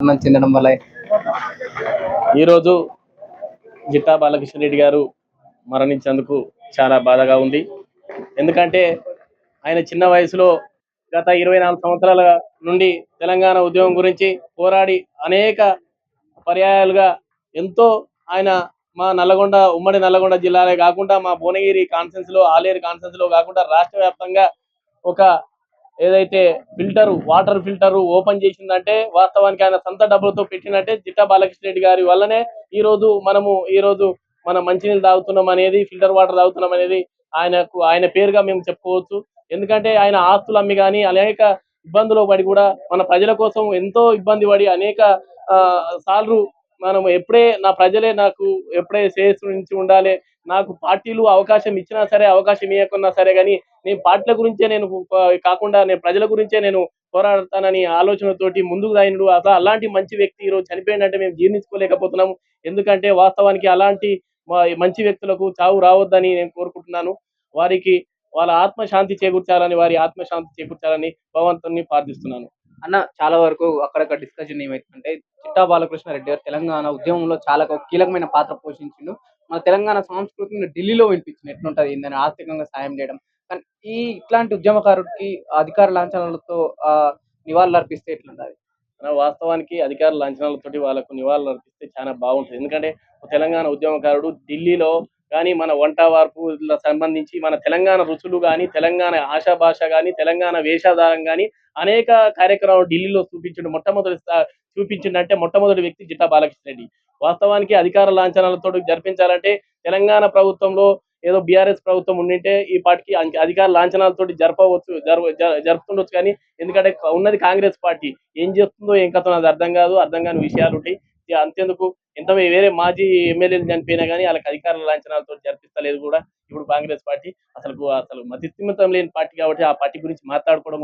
మరణం చెందడం వల్ల ఈరోజు జిట్టా బాలకృష్ణ రెడ్డి గారు మరణించేందుకు చాలా బాధగా ఉంది. ఎందుకంటే ఆయన చిన్న వయసులో గత ఇరవై నాలుగు సంవత్సరాల నుండి తెలంగాణ ఉద్యమం గురించి పోరాడి అనేక పర్యాయాలుగా ఎంతో ఆయన మా నల్లగొండ ఉమ్మడి నల్లగొండ జిల్లాలే కాకుండా మా భువనగిరి కాన్ఫరెన్స్లో ఆలేరు కాన్ఫరెన్స్లో కాకుండా రాష్ట్ర వ్యాప్తంగా ఒక ఏదైతే ఫిల్టర్ వాటర్ ఫిల్టర్ ఓపెన్ చేసిందంటే వాస్తవానికి ఆయన సొంత డబ్బులతో పెట్టినట్టే జిట్టా బాలకృష్ణ రెడ్డి గారి వల్లనే ఈ రోజు మనము ఈ రోజు మనం మంచినీళ్ళు తాగుతున్నాం అనేది ఫిల్టర్ వాటర్ తాగుతున్నాం అనేది ఆయనకు ఆయన పేరుగా మేము చెప్పుకోవచ్చు. ఎందుకంటే ఆయన ఆస్తులు అమ్మి కానీ అనేక ఇబ్బందులు పడి కూడా మన ప్రజల కోసం ఎంతో ఇబ్బంది పడి అనేక ఆ, సార్లు మనం ఎప్పుడే నా ప్రజలే నాకు ఎప్పుడే శ్రేయస్సు నుంచి ఉండాలి నాకు పార్టీలు అవకాశం ఇచ్చినా సరే అవకాశం ఇవ్వకున్నా సరే కానీ నేను పార్టీల గురించే నేను కాకుండా నేను ప్రజల గురించే నేను పోరాడతానని ఆలోచనతోటి ముందుకు సాగినడు అసలు అలాంటి మంచి వ్యక్తి ఈరోజు రోజు చనిపోయిందంటే మేము జీర్ణించుకోలేకపోతున్నాము. ఎందుకంటే వాస్తవానికి అలాంటి మంచి వ్యక్తులకు చావు రావద్దని నేను కోరుకుంటున్నాను. వారికి వాళ్ళ ఆత్మశాంతి చేకూర్చాలని వారి ఆత్మశాంతి చేకూర్చాలని భగవంతుని ప్రార్థిస్తున్నాను. అన్న చాలా వరకు అక్కడక్కడ డిస్కషన్ ఏమైతుందంటే చిట్టా బాలకృష్ణ రెడ్డి గారు తెలంగాణ ఉద్యమంలో చాలా ఒక కీలకమైన పాత్ర పోషించిండు. మన తెలంగాణ సంస్కృతిని ఢిల్లీలో వినిపించింది ఎట్లుంటది ఏందని ఆర్థికంగా సాయం చేయడం. కానీ ఈ ఇట్లాంటి ఉద్యమకారుడికి అధికార లాంఛనాలతో నివాళులు అర్పిస్తే ఎట్లుంటది? మన వాస్తవానికి అధికార లాంఛనాలతోటి వాళ్ళకు నివాళులు అర్పిస్తే చాలా బాగుంటుంది. ఎందుకంటే ఒక తెలంగాణ ఉద్యమకారుడు ఢిల్లీలో కానీ మన వంట వార్పు సంబంధించి మన తెలంగాణ రుచులు కానీ తెలంగాణ ఆశా భాష కానీ తెలంగాణ వేషాధారం కానీ అనేక కార్యక్రమాలు ఢిల్లీలో చూపించండి మొట్టమొదటి చూపించిందంటే మొట్టమొదటి వ్యక్తి జిట్టా బాలకృష్ణ రెడ్డి వాస్తవానికి అధికార లాంఛనాలతో జరిపించాలంటే తెలంగాణ ప్రభుత్వంలో ఏదో బీఆర్ఎస్ ప్రభుత్వం ఉండింటే ఈ పార్టీకి అధికార లాంఛనాలతోటి జరపవచ్చు జరప జరుపుతుండొచ్చు కానీ ఎందుకంటే ఉన్నది కాంగ్రెస్ పార్టీ. ఏం చేస్తుందో ఏం కథ అది అర్థం కాదు అర్థం కాని విషయాలు ఉంటాయి అంతేందుకు? ఇంత వేరే మాజీ ఎమ్మెల్యేలు చనిపోయినా కానీ వాళ్ళకి అధికారుల లాంఛనాలతో జరిపిస్తలేదు కూడా ఇప్పుడు కాంగ్రెస్ పార్టీ. అసలు అసలు మతిస్థిమితం లేని పార్టీ కాబట్టి ఆ పార్టీ గురించి మాట్లాడుకోవడం